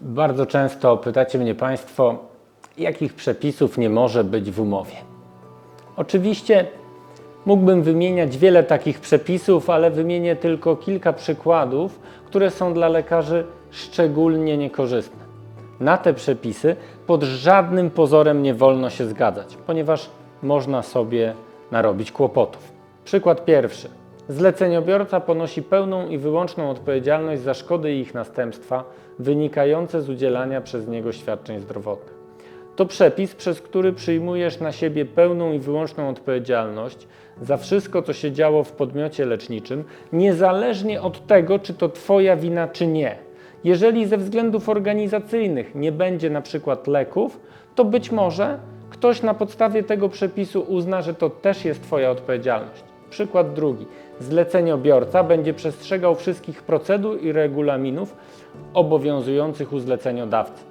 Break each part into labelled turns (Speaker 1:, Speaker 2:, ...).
Speaker 1: Bardzo często pytacie mnie Państwo, jakich przepisów nie może być w umowie. Oczywiście mógłbym wymieniać wiele takich przepisów, ale wymienię tylko kilka przykładów, które są dla lekarzy szczególnie niekorzystne. Na te przepisy pod żadnym pozorem nie wolno się zgadzać, ponieważ można sobie narobić kłopotów. Przykład pierwszy. Zleceniobiorca ponosi pełną i wyłączną odpowiedzialność za szkody i ich następstwa wynikające z udzielania przez niego świadczeń zdrowotnych. To przepis, przez który przyjmujesz na siebie pełną i wyłączną odpowiedzialność za wszystko, co się działo w podmiocie leczniczym, niezależnie od tego, czy to Twoja wina, czy nie. Jeżeli ze względów organizacyjnych nie będzie na przykład leków, to być może ktoś na podstawie tego przepisu uzna, że to też jest Twoja odpowiedzialność. Przykład drugi. Zleceniobiorca będzie przestrzegał wszystkich procedur i regulaminów obowiązujących u zleceniodawcy.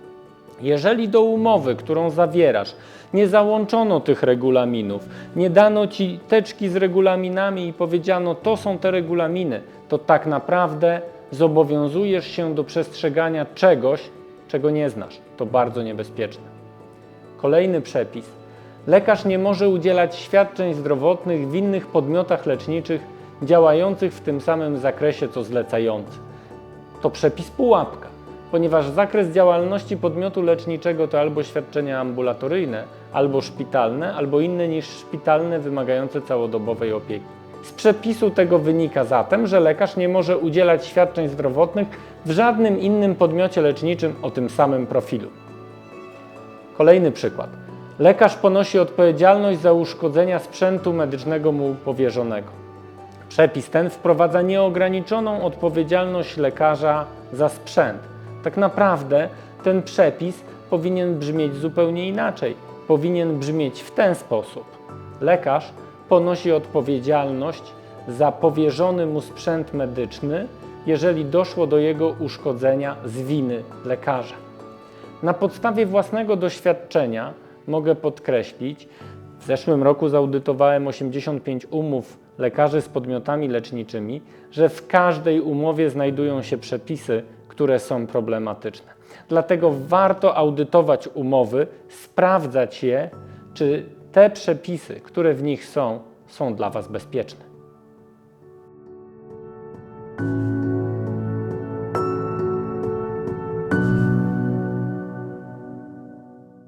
Speaker 1: Jeżeli do umowy, którą zawierasz, nie załączono tych regulaminów, nie dano ci teczki z regulaminami i powiedziano, to są te regulaminy, to tak naprawdę zobowiązujesz się do przestrzegania czegoś, czego nie znasz. To bardzo niebezpieczne. Kolejny przepis. Lekarz nie może udzielać świadczeń zdrowotnych w innych podmiotach leczniczych działających w tym samym zakresie co zlecający. To przepis pułapka, ponieważ zakres działalności podmiotu leczniczego to albo świadczenia ambulatoryjne, albo szpitalne, albo inne niż szpitalne wymagające całodobowej opieki. Z przepisu tego wynika zatem, że lekarz nie może udzielać świadczeń zdrowotnych w żadnym innym podmiocie leczniczym o tym samym profilu. Kolejny przykład. Lekarz ponosi odpowiedzialność za uszkodzenia sprzętu medycznego mu powierzonego. Przepis ten wprowadza nieograniczoną odpowiedzialność lekarza za sprzęt. Tak naprawdę ten przepis powinien brzmieć zupełnie inaczej. Powinien brzmieć w ten sposób: lekarz ponosi odpowiedzialność za powierzony mu sprzęt medyczny, jeżeli doszło do jego uszkodzenia z winy lekarza. Na podstawie własnego doświadczenia mogę podkreślić, w zeszłym roku zaudytowałem 85 umów lekarzy z podmiotami leczniczymi, że w każdej umowie znajdują się przepisy, które są problematyczne. Dlatego warto audytować umowy, sprawdzać je, czy te przepisy, które w nich są, są dla Was bezpieczne.